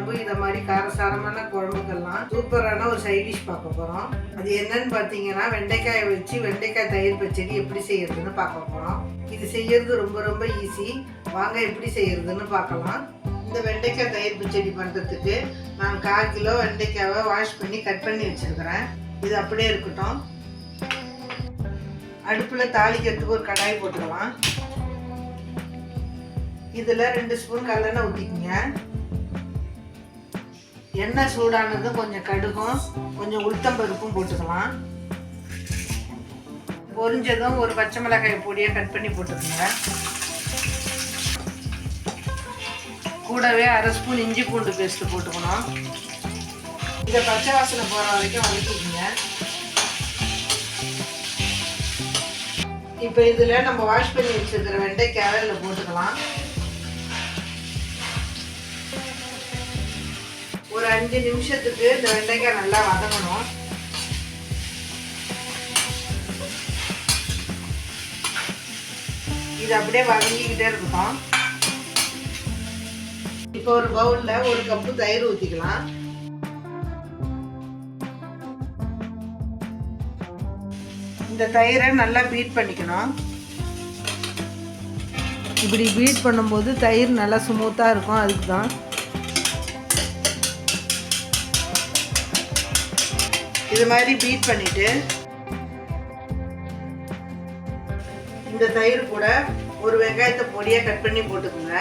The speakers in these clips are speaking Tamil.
குழம்பு இந்த மாதிரி காரசாரமான குழம்புக்கெல்லாம் சூப்பரான ஒரு சைட் டிஷ் பார்க்க போகிறோம் அது என்னன்னு பார்த்தீங்கன்னா வெண்டைக்காயை வச்சு வெண்டைக்காய் தயிர் பச்சடி எப்படி செய்யறதுன்னு பார்க்க போகிறோம் இது செய்யறது ரொம்ப ரொம்ப ஈஸி வாங்க எப்படி செய்யறதுன்னு பார்க்கலாம். இந்த வெண்டைக்காய் தயிர் பச்சடி பண்ணுறதுக்கு நான் கால் கிலோ வெண்டைக்காவை வாஷ் பண்ணி கட் பண்ணி வச்சுருக்கிறேன். இது அப்படியே இருக்கட்டும். அடுப்பில் தாளிக்கிறதுக்கு ஒரு கடாய் போட்டுக்கலாம். இதில் ரெண்டு ஸ்பூன் கல்லெண்ணெய் ஊற்றிக்கிங்க எண்ணெய் சூடானதும் கொஞ்சம் கடுகும் கொஞ்சம் உளுத்தம்பருப்பும் போட்டுக்கலாம். பொரிஞ்சதும் ஒரு பச்சை மிளகாய் பொடியை கட் பண்ணி போட்டுக்கோங்க. கூடவே அரை ஸ்பூன் இஞ்சி பூண்டு பேஸ்ட்டு போட்டுக்கணும். இதை பச்சை வாசனை போகிற வரைக்கும் வதக்கிக்கோங்க. இப்போ இதில் நம்ம வாஷ் பண்ணி வச்சுருக்கிற வெண்டைக்காவை இதில் போட்டுக்கலாம். அஞ்சு நிமிஷத்துக்கு இந்த வெண்டைக்காய் நல்லா வதங்கணும். இது அப்படியே வதங்கிக்கிட்டே இருக்கட்டும். இப்போ ஒரு பவுல்ல ஒரு கப்பு தயிர் ஊற்றிக்கலாம் இந்த தயிரை நல்லா பீட் பண்ணிக்கணும். இப்படி பீட் பண்ணும்போது தயிர் நல்லா ஸ்மூத்தாக இருக்கும் அதுக்கு தான் இது மாதிரி பீட் பண்ணிட்டு இந்த தயிர் கூட ஒரு வெங்காயத்தை பொடியாக கட் பண்ணி போட்டுக்கோங்க.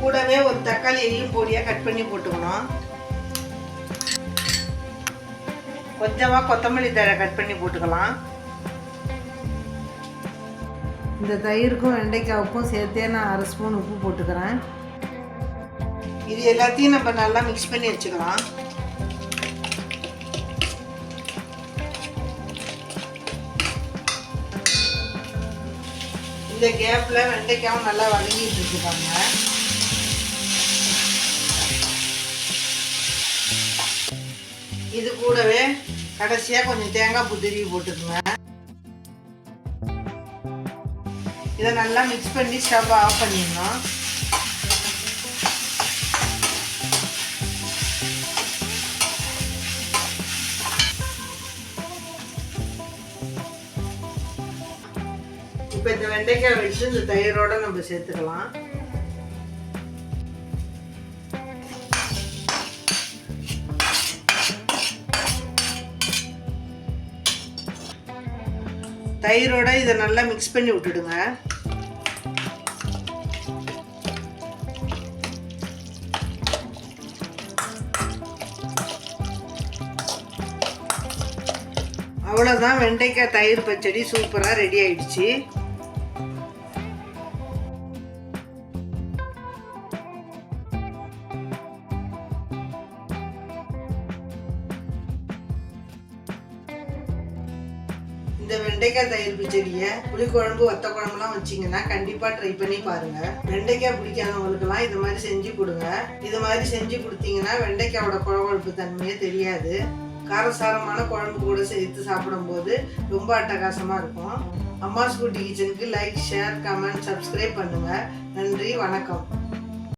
கூடவே ஒரு தக்காளியையும் பொடியாக கட் பண்ணி போட்டுக்கணும். கொஞ்சமாக கொத்தமல்லி தழை கட் பண்ணி போட்டுக்கலாம். இந்த தயிருக்கும் வெண்டைக்காவுக்கும் சேர்த்தே நான் அரை ஸ்பூன் உப்பு போட்டுக்கிறேன். இது எல்லாத்தையும் நம்ம நல்லா மிக்ஸ் பண்ணி வச்சுக்கலாம். இந்த கேப்பில் வெண்டைக்காவும் நல்லா வதங்கிட்டு இருக்குதாங்க இது கூடவே கடைசியாக கொஞ்சம் தேங்காய் பூ திருவி போட்டுக்குங்க. இதை நல்லா மிக்ஸ் பண்ணி ஸ்டவ் ஆஃப் பண்ணிடணும். இப்போ இந்த வெண்டைக்காய் வச்சு இந்த தயிரோட நம்ம சேர்த்துக்கலாம். தயிரோட இதை நல்லா மிக்ஸ் பண்ணி விட்டுடுங்க. அவ்வளோதான் வெண்டைக்காய் தயிர் பச்சடி சூப்பராக ரெடி ஆயிடுச்சு. இந்த வெண்டைக்காய் தயிர் பச்சடியை புளிக்குழம்பு வத்த குழம்புலாம் வச்சிங்கன்னா கண்டிப்பாக ட்ரை பண்ணி பாருங்கள் வெண்டைக்காய் பிடிக்காதவங்களுக்குலாம் இது மாதிரி செஞ்சு கொடுங்க. இது மாதிரி செஞ்சு கொடுத்தீங்கன்னா வெண்டைக்காயோட குழம்பு தன்மையே தெரியாது. காரசாரமான குழம்பு கூட சேர்த்து சாப்பிடும்போது ரொம்ப அட்டகாசமாக இருக்கும். அம்மா ஸ்கூட்டி கிச்சனுக்கு லைக் ஷேர் கமெண்ட் சப்ஸ்கிரைப் பண்ணுங்கள் நன்றி வணக்கம்.